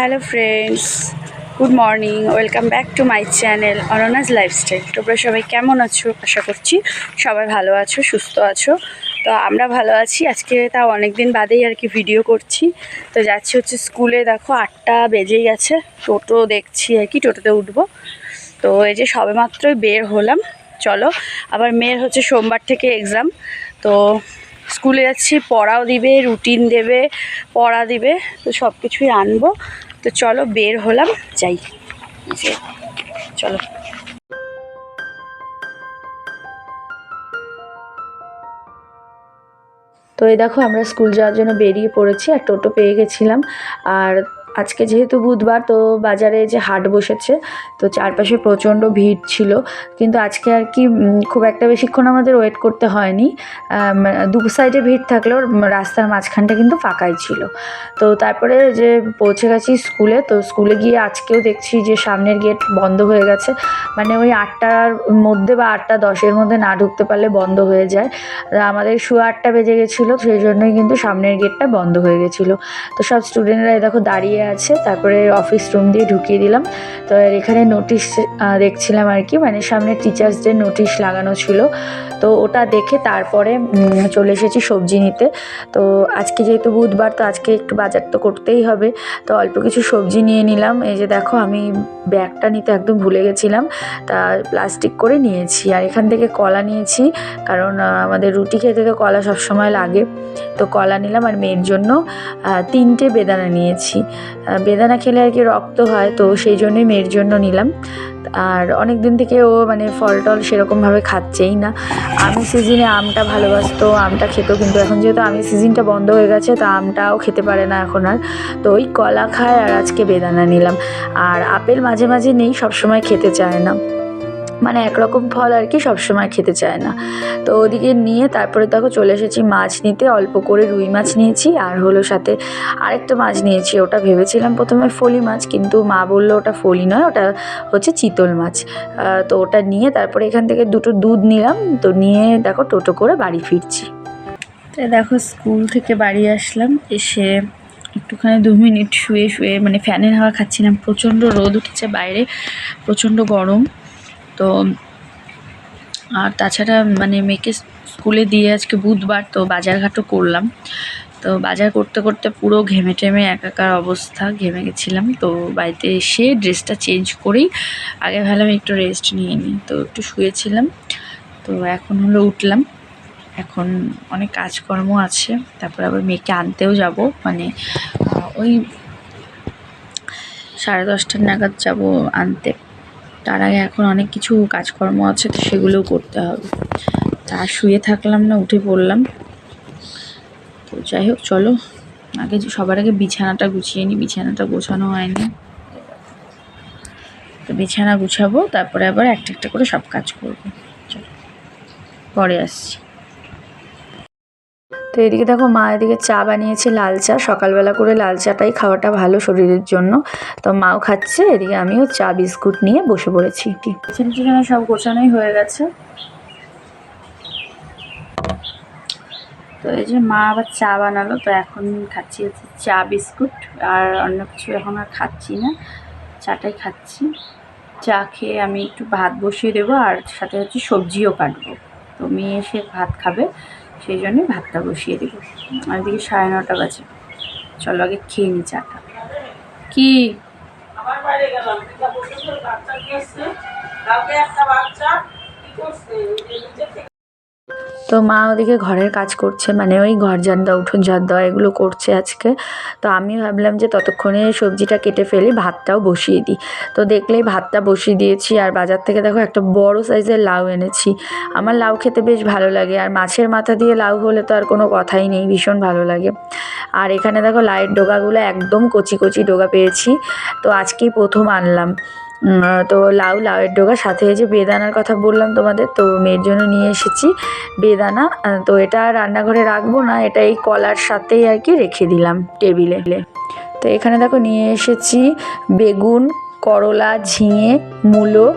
Hello friends, good morning, welcome back to my channel অননাজ lifestyle. তোমরা সবাই কেমন আছো? আশা করছি সবাই ভালো আছো, সুস্থ আছো। তো আমরা ভালো আছি। আজকে তাও অনেক দিন বাদেই আর কি ভিডিও করছি। তো যাচ্ছি হচ্ছে স্কুলে দেখো আটটা বেজেই গেছে। টোটো দেখছি আর কি, টোটোতে উঠবো। তো এই যে সবে মাত্রই বের হলাম। চলো, আবার মেয়ের হচ্ছে সোমবার থেকে এক্সাম তো স্কুলে যাচ্ছি, পড়াও দিবে রুটিন দেবে, পড়া দিবে। তো সব কিছুই আনব। তো চলো বের হলাম, যাই। চলো। তো এই দেখো আমরা স্কুল যাওয়ার জন্য বেরিয়ে পড়েছি আর টোটো পেয়ে গেছিলাম। আর আজকে যেহেতু বুধবার, তো বাজারে যে হাট বসেছে, তো চারপাশে প্রচণ্ড ভিড় ছিল। কিন্তু আজকে আর কি খুব একটা বেশিক্ষণ আমাদের ওয়েট করতে হয়নি। দু সাইডে ভিড় থাকলেও রাস্তার মাঝখানটা কিন্তু ফাঁকাই ছিল। তো তারপরে যে পৌঁছে গেছি স্কুলে, তো স্কুলে গিয়ে আজকেও দেখছি যে সামনের গেট বন্ধ হয়ে গেছে। মানে ওই আটটার মধ্যে বা আটটা দশের মধ্যে না ঢুকতে পারলে বন্ধ হয়ে যায়। আমাদের শু আটটা বেজে গেছিল, সেই জন্যই কিন্তু সামনের গেটটা বন্ধ হয়ে গেছিল। তো সব স্টুডেন্টরা দেখো দাঁড়িয়ে আছে, তারপরে অফিস রুম দিয়ে ঢুকিয়ে দিলাম। তো এখানে নোটিশ দেখছিলাম আর কি মানে সামনে টিচার্সদের নোটিশ লাগানো ছিল। তো ওটা দেখে তারপরে চলে এসেছি সবজি নিতে। তো আজকে যেহেতু বুধবার, তো আজকে একটু বাজার তো করতেই হবে। তো অল্প কিছু সবজি নিয়ে নিলাম। এই যে দেখো, আমি ব্যাগটা নিতে একদম ভুলে গেছিলাম। তা প্লাস্টিক করে নিয়েছি। আর এখান থেকে কলা নিয়েছি, কারণ আমাদের রুটি খেতে তো কলা সবসময় লাগে। তো কলা নিলাম আর মেয়ের জন্য তিনটে বেদানা নিয়েছি। বেদানা খেলে আর কি রক্ত হয়, তো সেই জন্যই মেয়ের জন্য নিলাম। আর অনেক দিন থেকে ও মানে ফল টল সেরকমভাবে খাচ্ছেই না। আমি সিজনে আমটা ভালোবাসতো, আমটা খেতো, কিন্তু এখন যেহেতু আমি সিজনটা বন্ধ হয়ে গেছে, তা আমটাও খেতে পারে না এখন আর। তো ওই কলা খায় আর আজকে বেদানা নিলাম। আর আপেল মাঝে মাঝে নেই, সবসময় খেতে চায় না। মানে একরকম ফল আর কি সবসময় খেতে চায় না। তো ওদিকে নিয়ে তারপরে দেখো চলে এসেছি মাছ নিতে, অল্প করে রুই মাছ নিয়েছি আর হলো সাথে আরেকটা মাছ নিয়েছি, ওটা ভেবেছিলাম প্রথমে ফলি মাছ কিন্তু মা বলল ওটা ফলি নয়, ওটা হচ্ছে চিতল মাছ। তো ওটা নিয়ে তারপরে এখান থেকে দুটো দুধ নিলাম, তো নিয়ে দেখো টোটো করে বাড়ি ফিরছি। তো দেখো স্কুল থেকে বাড়ি আসলাম, এসে একটুখানি দু মিনিট শুয়ে শুয়ে মানে ফ্যানের হাওয়া খাচ্ছিলাম, প্রচণ্ড রোদ উঠেছে বাইরে, প্রচণ্ড গরম। তো, আর তাছাড়া মানে মেয়েকে স্কুলে দিয়ে আজকে বুধবার তো বাজারঘাটও করলাম। তো বাজার করতে করতে পুরো ঘেমে টেমে একাকার অবস্থা, ঘেমে গেছিলাম। তো বাড়িতে এসে ড্রেসটা চেঞ্জ করেই আগে ভাবলাম একটু রেস্ট নিয়ে নিই। তো একটু শুয়েছিলাম, তো এখন হলো উঠলাম। এখন অনেক কাজকর্ম আছে, তারপর আবার মেয়েকে আনতেও যাব। মানে ওই সাড়ে দশটার নাগাদ যাব আনতে। তার আগে এখন অনেক কিছু কাজকর্ম আছে, তো সেগুলোও করতে হবে। তা শুয়ে থাকলাম না, উঠে পড়লাম। তো যাই হোক, চলো। আগে সবার আগে বিছানাটা গুছিয়ে নিই বিছানাটা গোছানো হয়নি। তো বিছানা গুছাবো, তারপরে আবার একটা একটা করে সব কাজ করব। চলো, পরে আসছি। তো এদিকে দেখো মা এদিকে চা বানিয়েছে লাল চা। সকালবেলা করে লাল চাটাই খাওয়াটা ভালো শরীরের জন্য। তো মাও খাচ্ছে, এদিকে আমিও চা, বিস্কুট নিয়ে বসে পড়েছি। কিচেন টিচেনে সব গোছানোই হয়ে গেছে। তো এই যে মা আবার চা বানালো, তো এখন খাচ্ছি হচ্ছে চা, বিস্কুট আর অন্য কিছু এখন আর খাচ্ছি না। চাটাই খাচ্ছি। চা খেয়ে আমি একটু ভাত বসিয়ে দেবো আর সাথে হচ্ছে সবজিও কাটবো। তো মেয়ে এসে ভাত খাবে। সেই জন্যে ভাতটা বসিয়ে দেব আর এদিকে সাড়ে নটা বাজে। চলো আগে খেয়ে নি চাটা। কি? বাচ্চা তো মা ওদিকে ঘরের কাজ করছে মানে ওই ঘর ঝাড় দেওয়া উঠোন ঝাড় দেওয়া এগুলো করছে আজকে। তো আমি ভাবলাম যে ততক্ষণে সবজিটা কেটে ফেলি, ভাতটাও বসিয়ে দিই। তো দেখলেই ভাতটা বসিয়ে দিয়েছি, আর বাজার থেকে দেখো একটা বড় সাইজের লাউ এনেছি। আমার লাউ খেতে বেশ ভালো লাগে, আর মাছের মাথা দিয়ে লাউ হলে তো আর কোনো কথাই নেই, ভীষণ ভালো লাগে। আর এখানে দেখো লাউয়ের ডোগাগুলো একদম কচি কচি ডোগা পেয়েছি, তো আজকেই প্রথম আনলাম। তো লাউ, লাউয়ের ডোগা, সাথে যে বেদানার কথা বললাম তোমাদের, তো মেয়ের জন্য নিয়ে এসেছি বেদানা। তো এটা রান্নাঘরে রাখব না, এটা এই কলার সাথেই আর কি রেখে দিলাম টেবিলে। তো এখানে দেখো নিয়ে এসেছি বেগুন করলা, ঝিঙে, মূলো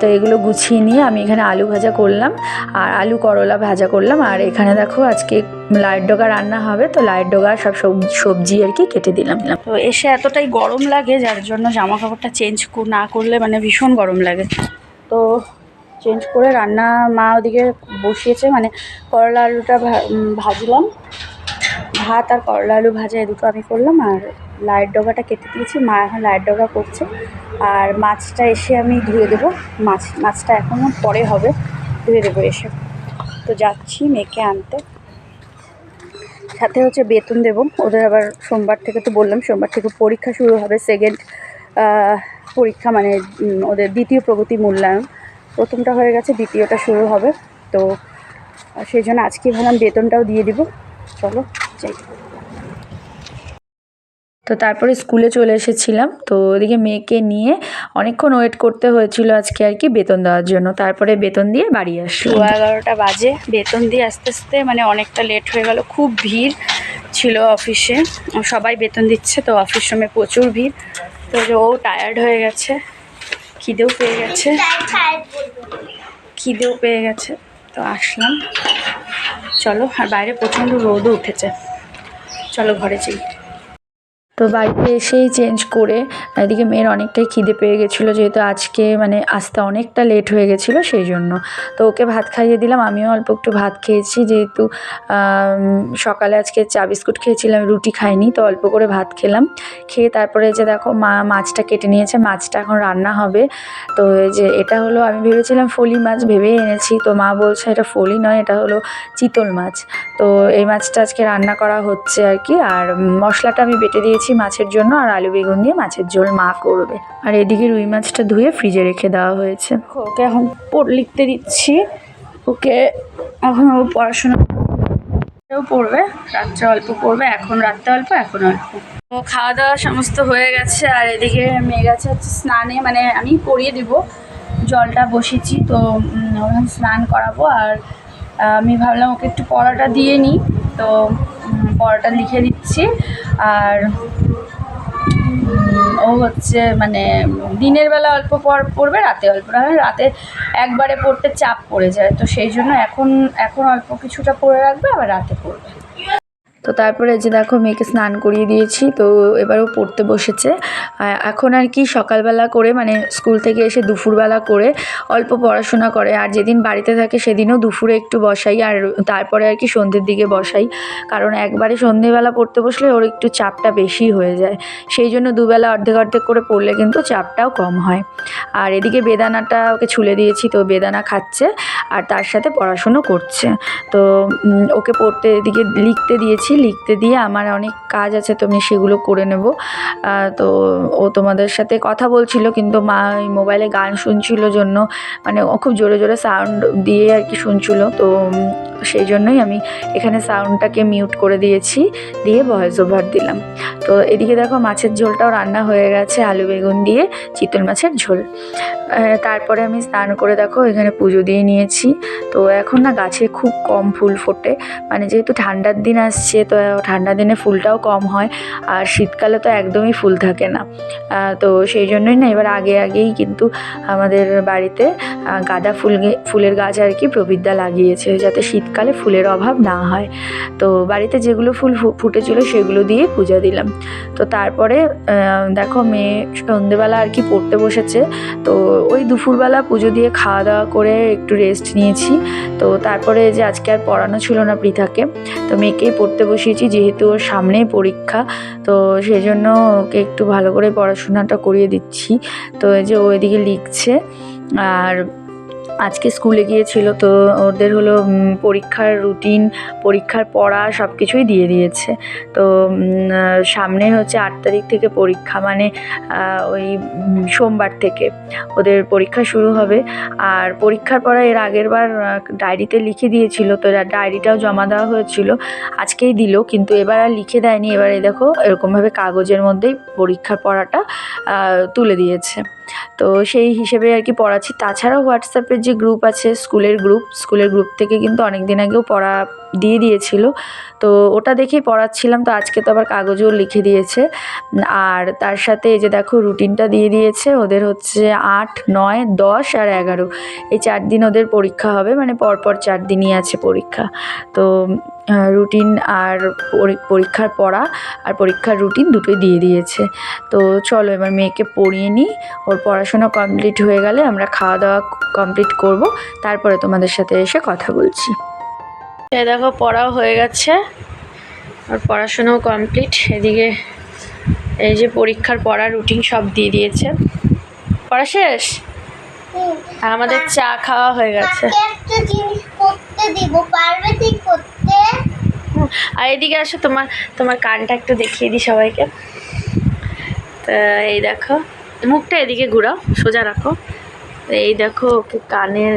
তো এগুলো গুছিয়ে নিয়ে আমি এখানে আলু ভাজা করলাম। আর আলু করলা ভাজা করলাম। আর এখানে দেখো আজকে লাইট ডগা রান্না হবে, তো লাইট ডগা সব সব- সবজি আর কি কেটে দিলাম। তো এসে এতটাই গরম লাগে, যার জন্য জামা কাপড়টা চেঞ্জ না করলে মানে ভীষণ গরম লাগে। তো চেঞ্জ করে রান্না মা ওদিকে বসিয়েছে মানে করলা আলুটা ভাজলাম। ভাত আর করলা আলু ভাজা এ দুটো আমি করলাম, আর লাইট ডগাটা কেটে দিয়েছি। মা এখন লাইট ডগা করছে, আর মাছটা এসে আমি ধুয়ে দেবো। মাছ, মাছটা এখনও পরে হবে, ধুয়ে দেবো এসে। তো যাচ্ছি মেয়েকে আনতে। সাথে হচ্ছে বেতন দেবো। ওদের আবার সোমবার থেকে তো বললাম, সোমবার থেকে পরীক্ষা শুরু হবে সেকেন্ড পরীক্ষা মানে ওদের দ্বিতীয় প্রগতি মূল্যায়ন। প্রথমটা হয়ে গেছে, দ্বিতীয়টা শুরু হবে। তো সেই জন্য আজকে ভাবলাম বেতনটাও দিয়ে দিব। চলো। তো তারপরে স্কুলে চলে এসেছিলাম। তো ওদিকে মেয়েকে নিয়ে অনেকক্ষণ ওয়েট করতে হয়েছিল আজকে আর কি বেতন দেওয়ার জন্য। তারপরে বেতন দিয়ে বাড়ি আসলো এগারোটা বাজে। বেতন দিয়ে আস্তে আস্তে মানে অনেকটা লেট হয়ে গেল। খুব ভিড় ছিল অফিসে সবাই বেতন দিচ্ছে তো অফিস সময় প্রচুর ভিড়। তো ও টায়ার্ড হয়ে গেছে। খিদেও পেয়ে গেছে। খিদেও পেয়ে গেছে। তো আসলাম। চলো আর বাইরে প্রচণ্ড রোদও উঠেছে। চলো ঘরে যাই। তো বাড়িতে এসেই চেঞ্জ করে এদিকে মেয়ের অনেকটাই খিদে পেয়ে গেছিল যেহেতু আজকে মানে আসতে অনেকটা লেট হয়ে গেছিল সেই জন্য তো ওকে ভাত খাইয়ে দিলাম, আমিও অল্প একটু ভাত খেয়েছি যেহেতু সকালে আজকে চা বিস্কুট খেয়েছিলাম, রুটি খাইনি তো অল্প করে ভাত খেলাম। খেয়ে তারপরে যে দেখো মা মাছটা কেটে নিয়েছে, মাছটা এখন রান্না হবে। তো যে এটা হলো, আমি ভেবেছিলাম ফলি মাছ ভেবেই এনেছি, তো মা বলছে এটা ফলি নয়, এটা হলো চিতল মাছ। তো এই মাছটা আজকে রান্না করা হচ্ছে আর কি, আর মশলাটা আমি বেটে দিয়েছি মাছের জন্য, আর আলু বেগুন দিয়ে মাছের ঝোল মা করবে। আর এদিকে রুই মাছটা ধুয়ে ফ্রিজে রেখে দেওয়া হয়েছে। ওকে, এখন লিখতে দিচ্ছি। ওকে, এখন ও পড়াশোনা পড়বে, রাত্রে অল্প পড়বে, এখন রাত্রে অল্প, এখন অল্প। খাওয়া দাওয়া সমস্ত হয়ে গেছে, আর এদিকে মেয়ে গেছে হচ্ছে স্নানে মানে আমি করিয়ে দিব। জলটা বসেছি, তো স্নান করাবো, আর আমি ভাবলাম ওকে একটু পড়াটা দিয়ে নিই, তো পড়াটা লিখে দিচ্ছি। আর ও হচ্ছে মানে দিনের বেলা অল্প পর পড়বে, রাতে অল্প না রাতে একবারে পড়তে চাপ পড়ে যায়। তো সেই জন্য এখন এখন অল্প কিছুটা পড়ে রাখবে, আবার রাতে পড়বে। তো তারপরে যে দেখো মেয়েকে স্নান করিয়ে দিয়েছি, তো এবারও পড়তে বসেছে। এখন আর কি সকালবেলা করে মানে স্কুল থেকে এসে দুপুরবেলা করে অল্প পড়াশোনা করে। আর যেদিন বাড়িতে থাকে সেদিনও দুপুরে একটু বসাই, আর তারপরে আর কি সন্ধ্যের দিকে বসাই। কারণ একবারে সন্ধেবেলা পড়তে বসলে ওর একটু চাপটা বেশি হয়ে যায়। সেই জন্য দুবেলা অর্ধেক অর্ধেক করে পড়লে কিন্তু চাপটাও কম হয়। আর এদিকে বেদানাটা ওকে ছুলে দিয়েছি, তো বেদানা খাচ্ছে আর তার সাথে পড়াশুনো করছে। তো ওকে পড়তে এদিকে লিখতে দিয়েছি। লিখতে দিয়ে আমার অনেক কাজ আছে, তো আমি সেগুলো করে নেব। তো ও তোমাদের সাথে কথা বলছিল, কিন্তু মা ওই মোবাইলে গান শুনছিল জন্য মানে ও খুব জোরে জোরে সাউন্ড দিয়ে আর কি শুনছিল, তো সেই জন্যই আমি এখানে সাউন্ডটাকে মিউট করে দিয়েছি, দিয়ে ভয়েস ওভার দিলাম। তো এদিকে দেখো মাছের ঝোলটাও রান্না হয়ে গেছে, আলু বেগুন দিয়ে চিতল মাছের ঝোল। তারপরে আমি স্নান করে দেখো এখানে পুজো দিয়ে নিয়েছি। তো এখন না গাছে খুব কম ফুল ফোটে মানে যেহেতু ঠান্ডার দিন আসছে তো ঠান্ডার দিনে ফুলটাও কম হয়, আর শীতকালে তো একদমই ফুল থাকে না। তো সেই জন্যই না এবার আগে আগেই কিন্তু আমাদের বাড়িতে গাঁদা ফুল ফুলের গাছ আর কি প্রবিদ্যা লাগিয়েছে, যাতে শীতকালে ফুলের অভাব না হয়। তো বাড়িতে যেগুলো ফুল ফুটেছিল সেগুলো দিয়ে পূজা দিলাম। তো তারপরে দেখো মেয়ে সন্ধেবেলা আর কি পড়তে বসেছে। তো ওই দুপুরবেলা পুজো দিয়ে খাওয়া দাওয়া করে একটু রেস্ট নিয়েছি। তো তারপরে যে আজকে আর পড়ানো ছিল না পৃথাকে, তো মেয়েকেই পড়তে বসিয়েছি যেহেতু ওর সামনেই পরীক্ষা। তো সেই জন্য ওকে একটু ভালো করে পড়াশোনাটা করিয়ে দিচ্ছি। তো এই যে ও এদিকে লিখছে, আর আজকে স্কুলে গিয়েছিল তো ওদের হলো পরীক্ষার রুটিন পরীক্ষার পড়া সব কিছুই দিয়ে দিয়েছে। তো সামনে হচ্ছে আট তারিখ থেকে পরীক্ষা মানে ওই সোমবার থেকে ওদের পরীক্ষা শুরু হবে। আর পরীক্ষার পড়া এর আগের বার ডায়েরিতে লিখে দিয়েছিল, তো ডায়েরিটাও জমা দেওয়া হয়েছিল। আজকেই দিল, কিন্তু এবার আর লিখে দেয়নি। এবার এই দেখো, এরকমভাবে কাগজের মধ্যেই পরীক্ষার পড়াটা তুলে দিয়েছে। তো সেই হিসেবে আর কি পড়াচ্ছি। তাছাড়াও হোয়াটসঅ্যাপের যে গ্রুপ আছে, স্কুলের গ্রুপ স্কুলের গ্রুপ থেকে কিন্তু অনেক দিন আগেও পড়া দিয়ে দিয়েছিল। তো ওটা দেখেই পড়াচ্ছিলাম, তো আজকে তো আবার কাগজও লিখে দিয়েছে। আর তার সাথে এই যে দেখো রুটিনটা দিয়ে দিয়েছে, ওদের হচ্ছে আট, নয়, দশ আর এগারো। এই চার দিন ওদের পরীক্ষা হবে মানে পরপর চার দিনই আছে পরীক্ষা। তো রুটিন আর পরীক্ষার পড়া আর পরীক্ষার রুটিন দুটোই দিয়ে দিয়েছে। তো চলো এবার মেয়েকে পড়িয়ে নিই। ওর পড়াশোনা কমপ্লিট হয়ে গেলে আমরা খাওয়া দাওয়া কমপ্লিট করব। তারপরে তোমাদের সাথে এসে কথা বলছি। এ দেখো পড়াও হয়ে গেছে। আর পড়াশোনাও কমপ্লিট এদিকে এই যে পরীক্ষার পড়া রুটিন সব দিয়ে দিয়েছে। পড়া শেষ? আর আমাদের চা খাওয়া হয়ে গেছে তাকে একটা জিনিস করতে দিব পারবে ঠিক করতে আর এদিকে আসো তোমার তোমার কানটা একটু দেখিয়ে দিই সবাইকে। তা এই দেখো মুখটা এদিকে ঘুরাও সোজা রাখো। এই দেখো ওকে কানের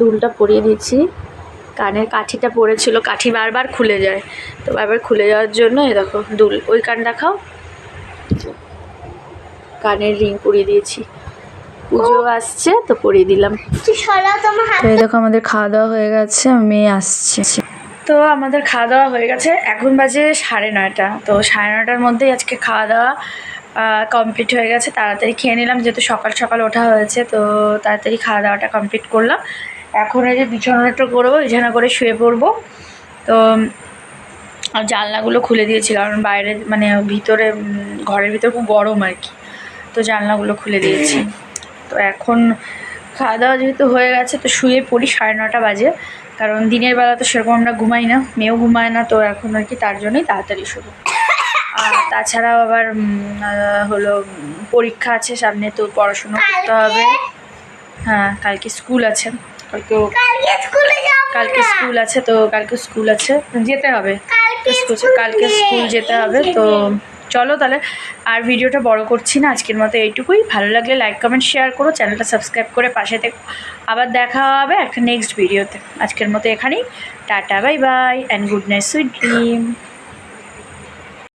দুলটা পরিয়ে দিয়েছি কানের কাঠিটা পড়েছিল কাঠি বারবার খুলে যায়। তো বারবার খুলে যাওয়ার জন্য এই দেখো দুল ওই কান দেখাও। কানের রিং পরিয়ে দিয়েছি। পুজো আসছে তো পরিয়ে দিলাম। এই দেখো আমাদের খাওয়া দাওয়া হয়ে গেছে মেয়ে আসছে। তো আমাদের খাওয়া দাওয়া হয়ে গেছে। এখন বাজে সাড়ে নয়টা। তো সাড়ে নয়টার মধ্যেই আজকে খাওয়া দাওয়া কমপ্লিট হয়ে গেছে। তাড়াতাড়ি খেয়ে নিলাম, যেহেতু সকাল সকাল ওঠা হয়েছে, তো তাড়াতাড়ি খাওয়া দাওয়াটা কমপ্লিট করলাম। এখন এই যে বিছানাটা করব, বিছানা করে শুয়ে পড়ব। তো জানলাগুলো খুলে দিয়েছি, কারণ বাইরে মানে ভিতরে ঘরের ভিতরে খুব গরম আর কি। তো জানলাগুলো খুলে দিয়েছি। তো এখন খাওয়া দাওয়া যেহেতু হয়ে গেছে, তো শুয়ে পড়ি, সাড়ে নটা বাজে। কারণ দিনের বেলা তো সেরকম আমরা ঘুমাই না মেয়েও ঘুমায় না তো এখন আর কি তার জন্যই তাড়াতাড়ি শুরু। আর তাছাড়াও আবার হলো পরীক্ষা আছে সামনে তো পড়াশুনো করতে হবে। হ্যাঁ কালকে স্কুল আছে। কালকে কালকে স্কুলে আছে তো কালকে স্কুল আছে যেতে হবে। কালকে স্কুল যেতে হবে তো চলো তাহলে আর ভিডিওটা বড় করছি না, আজকের মতো এইটুকুই। ভালো লাগলে লাইক কমেন্ট শেয়ার করো, চ্যানেলটা সাবস্ক্রাইব করে পাশে থেকে। আবার দেখা হবে একটা নেক্সট ভিডিওতে আজকের মতো এখানেই। Tata bye bye and good night sweet dream